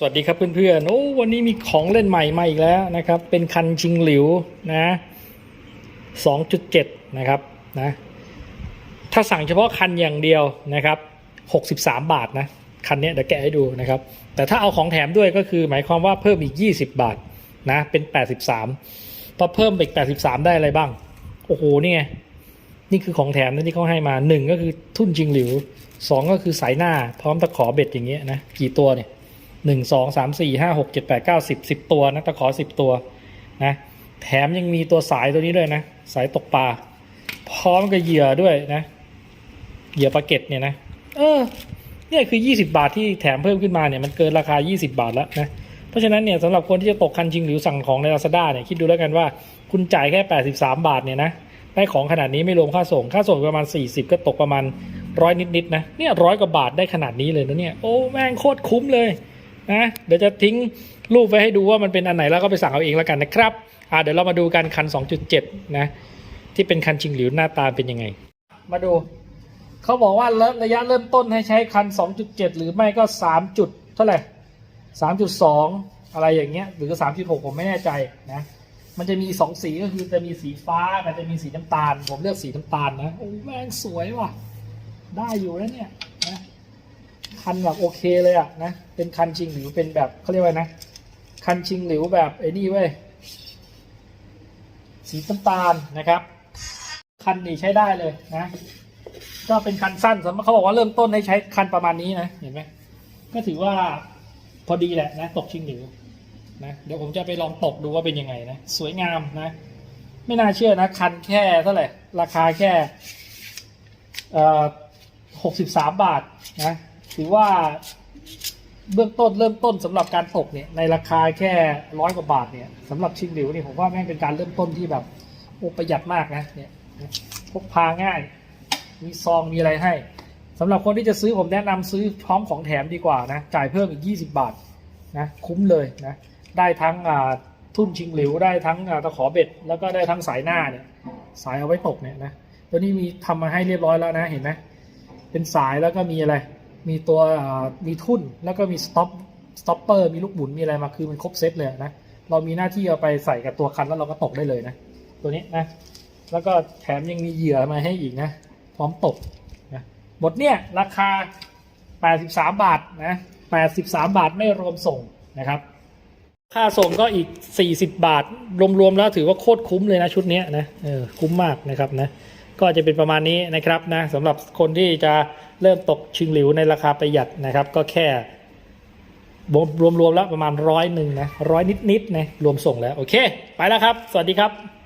สวัสดีครับเพื่อนๆ โอ้วันนี้มีของเล่นใหม่มาอีกแล้วนะครับ เป็นคันชิงหลิวนะ2.7 นะครับนะ ถ้าสั่งเฉพาะคันอย่างเดียวนะครับ 63 บาทนะ คันนี้เดี๋ยวแกะให้ดูนะครับ แต่ถ้าเอาของแถมด้วยก็คือหมายความว่าเพิ่มอีก 20 บาทนะ เป็น 83พอเพิ่มไปอีก 83 ได้อะไรบ้าง โอ้โห นี่ไง นี่คือของแถมนะที่เขาให้มาหนึ่งก็คือทุ่นชิงหลิวสองก็คือสายหน้าพร้อมตะขอเบ็ดอย่างเงี้ยนะ กี่ตัวเนี่ย หนึ่งสองสามสี่ห้าหกเจ็ดแปดเก้าสิบสิบตัวนะตะขอสิบตัวนะแถมยังมีตัวสายตัวนี้ด้วยนะ สายตกปลาพร้อมกับเหยื่อด้วยนะเหยื่อปลาเก็ตเนี่ยนะเออเนี่ยคือ 20 บาทที่แถมเพิ่มขึ้นมาเนี่ยมันเกินราคา 20 บาทแล้วนะเพราะฉะนั้นเนี่ยสำหรับคนที่จะตกคันจริงหรือสั่งของใน Lazada เนี่ยคิดดูแล้วกันว่าคุณจ่ายแค่ 83 บาทเนี่ยนะได้ของขนาดนี้ไม่รวมค่าส่ง ค่าส่งประมาณ 40 ก็ตกประมาณร้อยนิดๆนะเนี่ยร้อยกว่าบาทได้ขนาดนี้เลยนะเนี่ยโอ้แม่งโคตรคุ้มเลย นะเดี๋ยวจะทิ้งรูปไว้ให้ดูว่ามันเป็นอันไหนแล้วก็ไปสั่งเอาเองแล้วกันนะครับอ่าเดี๋ยวเรามาดูกันคัน 2.7 นะ ที่เป็นคันชิงหลิวหน้าตาเป็นยังไง มาดูเขาบอกว่าระยะเริ่มต้นให้ใช้คัน 2.7 หรือไม่ก็ 3 จุดเท่าไหร่ 3.2 อะไรอย่างเงี้ยหรือ 3.6 ผมไม่แน่ใจนะมันจะมี 2 สีก็คือจะมีสีฟ้ากับจะมีสีน้ำตาล ผมเลือกสีน้ำตาลนะโอ้แม่งสวยว่ะ ได้อยู่แล้วเนี่ย คันแบบโอเคเลยอะนะ เป็นคันชิงหลิวเป็นแบบเขาเรียกว่านะ คันชิงหลิวแบบไอ้นี่เว้ย สีน้ำตาลนะครับ คันนี้ใช้ได้เลยนะ ก็เป็นคันสั้นสำหรับเขาบอกว่าเริ่มต้นให้ใช้คันประมาณนี้นะ เห็นไหม ก็ถือว่าพอดีแหละนะ ตกชิงหลิวนะเดี๋ยวผมจะไปลองตกดูว่าเป็นยังไงนะ สวยงามนะ ไม่น่าเชื่อนะ คันแค่เท่าไหร่ ราคาแค่หกสิบสามบาทนะ ถือว่าเบื้องต้นเริ่มต้นสำหรับการตกเนี่ยในราคาแค่ร้อยกว่าบาทเนี่ยสำหรับชิงหลิวนี่ผมว่าแม่งเป็นการเริ่มต้นที่แบบโอ้ประหยัดมากนะเนี่ยพกพาง่าย มีซองมีอะไรให้สำหรับคนที่จะซื้อผมแนะนำซื้อพร้อมของแถมดีกว่านะจ่ายเพิ่มอีก 20 บาทนะคุ้มเลยนะได้ทั้งทุ่นชิงหลิวได้ทั้งตะขอเบ็ด แล้วก็ได้ทั้งสายหน้าเนี่ยสายเอาไว้ตกเนี่ยนะตัวนี้มีทำมาให้เรียบร้อยแล้วนะเห็นไหมเป็นสายแล้วก็มีอะไร มีตัวมีทุ่นแล้วก็มีสต็อปสต็อปเปอร์มีลูกหมุนมีอะไรมาคือมันครบเซตเลยนะเรามีหน้าที่เอาไปใส่กับตัวคันแล้วเราก็ตกได้เลยนะ ตัวนี้นะ แล้วก็แถมยังมีเหยื่อมาให้อีกนะ พร้อมตกนะบทเนี่ยราคา 83 บาทนะ 83 บาทไม่รวมส่งนะครับ ค่าส่งก็อีก 40 บาท รวมๆแล้วถือว่าโคตรคุ้มเลยนะชุดนี้นะเออคุ้มมากนะครับนะ ก็จะเป็นประมาณนี้นะครับนะสำหรับคนที่จะเริ่มตกชิงหลิวในราคาประหยัดนะครับ ก็แค่รวมๆแล้วประมาณร้อยหนึ่งนะร้อยนิดๆนะรวมส่งแล้วโอเค ไปแล้วครับ สวัสดีครับ